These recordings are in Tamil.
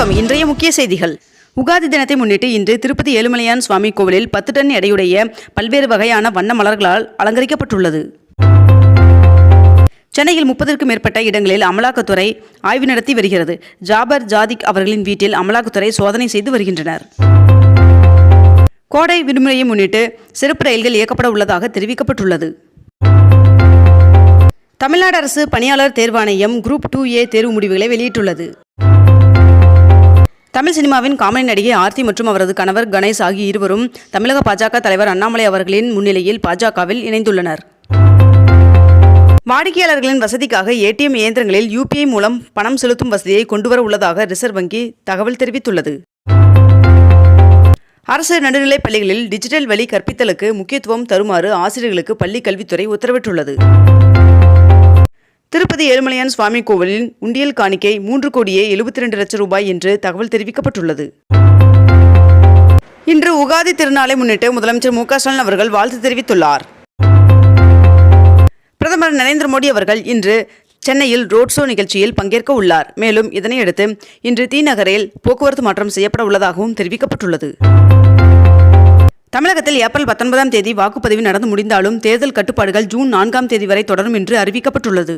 வணக்கம். இன்றைய முக்கிய செய்திகள். உகாதி தினத்தை முன்னிட்டு இன்று திருப்பதி ஏழுமலையான் சுவாமி கோவிலில் பத்து டன் எடையுடைய பல்வேறு வகையான வண்ண மலர்களால் அலங்கரிக்கப்பட்டுள்ளது. சென்னையில் முப்பதற்கும் மேற்பட்ட இடங்களில் அமலாக்கத்துறை ஆய்வு நடத்தி வருகிறது. ஜாபர் ஜாதிக் அவர்களின் வீட்டில் அமலாக்கத்துறை சோதனை செய்து வருகின்றனர். கோடை விடுமுறையை முன்னிட்டு சிறப்பு ரயில்கள் இயக்கப்பட உள்ளதாக தெரிவிக்கப்பட்டுள்ளது. தமிழ்நாடு அரசு பணியாளர் தேர்வாணையம் குரூப் டூ ஏ தேர்வு முடிவுகளை வெளியிட்டுள்ளது. தமிழ் சினிமாவின் காமெடி நடிகை ஆர்த்தி மற்றும் அவரது கணவர் கணேஷ் ஆகிய இருவரும் தமிழக பாஜக தலைவர் அண்ணாமலை அவர்களின் முன்னிலையில் பாஜகவில் இணைந்துள்ளனர். வாடிக்கையாளர்களின் வசதிக்காக ஏடிஎம் இயந்திரங்களில் யூபிஐ மூலம் பணம் செலுத்தும் வசதியை கொண்டுவர உள்ளதாக ரிசர்வ் வங்கி தகவல் தெரிவித்துள்ளது. அரசு நடுநிலைப் பள்ளிகளில் டிஜிட்டல் வழி கற்பித்தலுக்கு முக்கியத்துவம் தருமாறு ஆசிரியர்களுக்கு பள்ளிக் கல்வித்துறை உத்தரவிட்டுள்ளது. திருப்பதி ஏழுமலையான் சுவாமி கோவிலின் உண்டியல் காணிக்கை மூன்று கோடியே எழுபத்தி ரெண்டு லட்சம் ரூபாய் என்று தகவல் தெரிவிக்கப்பட்டுள்ளது. இன்று உகாதி திருநாளை முன்னிட்டு முதலமைச்சர் மு க ஸ்டாலின் அவர்கள் வாழ்த்து தெரிவித்துள்ளார். பிரதமர் நரேந்திர மோடி அவர்கள் இன்று சென்னையில் ரோட் ஷோ நிகழ்ச்சியில் பங்கேற்க உள்ளார். மேலும் இதனையடுத்து இன்று தி நகரில் போக்குவரத்து மாற்றம் செய்யப்பட உள்ளதாகவும் தெரிவிக்கப்பட்டுள்ளது. தமிழகத்தில் ஏப்ரல் பத்தொன்பதாம் தேதி வாக்குப்பதிவு நடந்து முடிந்தாலும் தேர்தல் கட்டுப்பாடுகள் ஜூன் நான்காம் தேதி வரை தொடரும் என்று அறிவிக்கப்பட்டுள்ளது.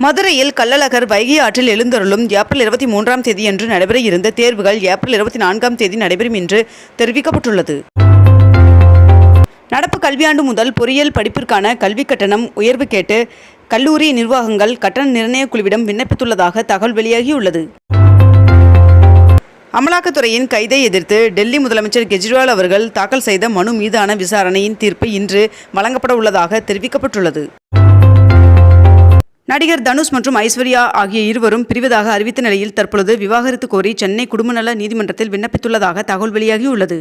மதுரையில் கள்ளழகர் வைகை ஆற்றில் எழுந்தருளும் ஏப்ரல் இருபத்தி மூன்றாம் தேதியன்று நடைபெற இருந்த தேர்வுகள் ஏப்ரல் இருபத்தி நான்காம் தேதி நடைபெறும் என்று தெரிவிக்கப்பட்டுள்ளது. நடப்பு கல்வியாண்டு முதல் பொறியியல் படிப்பிற்கான கல்விக் கட்டணம் உயர்வு கேட்டு கல்லூரி நிர்வாகங்கள் கட்டண நிர்ணயக் குழுவிடம் விண்ணப்பித்துள்ளதாக தகவல் வெளியாகியுள்ளது. அமலாக்கத்துறையின் கைதை எதிர்த்து டெல்லி முதலமைச்சர் கெஜ்ரிவால் அவர்கள் தாக்கல் செய்த மனு மீதான விசாரணையின் தீர்ப்பு இன்று வழங்கப்பட உள்ளதாக தெரிவிக்கப்பட்டுள்ளது. நடிகர் தனுஷ் மற்றும் ஐஸ்வர்யா ஆகிய இருவரும் பிரிவதாக அறிவித்த நிலையில் தற்பொழுது விவாகரத்து கோரி சென்னை குடும்பநல நீதிமன்றத்தில் விண்ணப்பித்துள்ளதாக தகவல் வெளியாகியுள்ளது.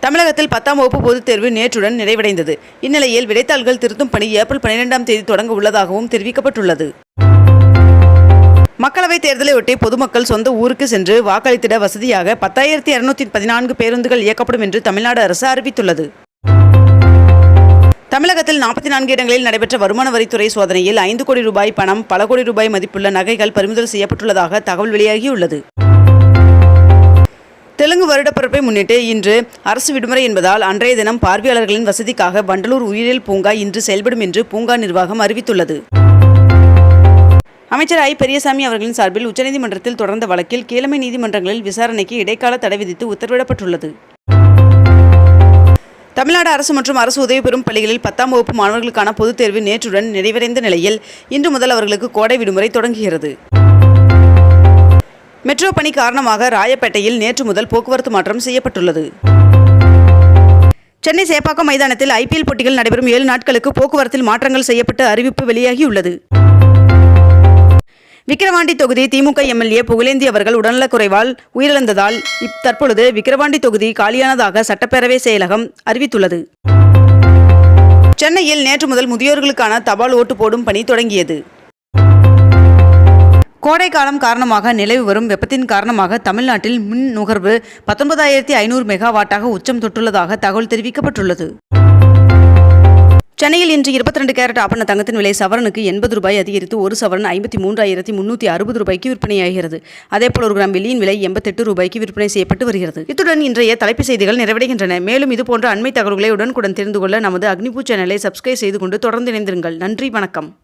தமிழகத்தில் பத்தாம் வகுப்பு பொதுத் தேர்வு நேற்றுடன் நிறைவடைந்தது. இந்நிலையில் விடைத்தாள்கள் திருத்தும் பணி ஏப்ரல் பன்னிரெண்டாம் தேதி தொடங்க உள்ளதாகவும் தெரிவிக்கப்பட்டுள்ளது. மக்களவைத் தேர்தலையொட்டி பொதுமக்கள் சொந்த ஊருக்கு சென்று வாக்களித்திட வசதியாக பத்தாயிரத்தி இருநூத்தி பதினான்கு பேருந்துகள் இயக்கப்படும் என்று தமிழ்நாடு அரசு அறிவித்துள்ளது. தமிழகத்தில் நாற்பத்தி நான்கு இடங்களில் நடைபெற்ற வருமான வரித்துறை சோதனையில் ஐந்து கோடி ரூபாய் பணம் பல கோடி ரூபாய் மதிப்புள்ள நகைகள் பறிமுதல் செய்யப்பட்டுள்ளதாக தகவல் வெளியாகியுள்ளது. தெலுங்கு வருடப்பிறப்பை முன்னிட்டு இன்று அரசு விடுமுறை என்பதால் அன்றைய தினம் பார்வையாளர்களின் வசதிக்காக வண்டலூர் உயிரியல் பூங்கா இன்று செயல்படும் என்று பூங்கா நிர்வாகம் அறிவித்துள்ளது. அமைச்சர் ஐ. பெரியசாமி அவர்களின் சார்பில் உச்சநீதிமன்றத்தில் தொடர்ந்த வழக்கில் கீழமை நீதிமன்றங்களில் விசாரணைக்கு இடைக்கால தடை விதித்து உத்தரவிடப்பட்டுள்ளது. தமிழ்நாடு அரசு மற்றும் அரசு உதவி பெறும் பள்ளிகளில் பத்தாம் வகுப்பு மாணவர்களுக்கான பொதுத் தேர்வு நேற்றுடன் நிறைவடைந்த நிலையில் இன்று முதல் அவர்களுக்கு கோடை விடுமுறை தொடங்குகிறது. மெட்ரோ பணி காரணமாக ராயப்பேட்டையில் நேற்று முதல் போக்குவரத்து மாற்றம் செய்யப்பட்டுள்ளது. சென்னை சேப்பாக்கம் மைதானத்தில் ஐபிஎல் போட்டிகள் நடைபெறும் ஏழு நாட்களுக்கு போக்குவரத்தில் மாற்றங்கள் செய்யப்பட்டு அறிவிப்பு வெளியாகியுள்ளது. விக்கிரவாண்டி தொகுதி திமுக எம்எல்ஏ புகழேந்தி அவர்கள் உடல்நலக்குறைவால் உயிரிழந்ததால் தற்பொழுது விக்கிரவாண்டி தொகுதி காலியானதாக சட்டப்பேரவை செயலகம் அறிவித்துள்ளது. சென்னையில் நேற்று முதல் முதியோர்களுக்கான தபால் ஓட்டு போடும் பணி தொடங்கியது. கோடைக்காலம் காரணமாக நிலவி வரும் வெப்பத்தின் காரணமாக தமிழ்நாட்டில் மின் நுகர்வு பத்தொன்பதாயிரத்தி ஐநூறு மெகாவாட்டாக உச்சம் தொட்டுள்ளதாக தகவல் தெரிவிக்கப்பட்டுள்ளது. சென்னையில் இன்று இருபத்தி ரெண்டு கேரட் ஆபண தங்கத்தின் விலை சவரனுக்கு எண்பது ரூபாய் அதிகரித்து ஒரு சவரன் ஐம்பத்தி மூன்றாயிரத்தி முன்னூற்றி அறுபது ரூபாய்க்கு விற்பனையாகிறது அதேபோல் ஒரு கிராம் வெள்ளியின் விலை எண்பத்தெட்டு ரூபாய்க்கு விற்பனை செய்யப்பட்டு வருகிறது. இத்துடன் இன்றைய தலைப்பு செய்திகள் நிறைவடைகின்றன. மேலும் இதுபோன்ற அண்மை தகவல்களை உடனுக்குடன் தெரிந்து கொள்ள நமது அக்னிபூ சேனலை சப்ஸ்கிரைப் செய்து கொண்டு தொடர்ந்து இணைந்திருங்கள். நன்றி வணக்கம்.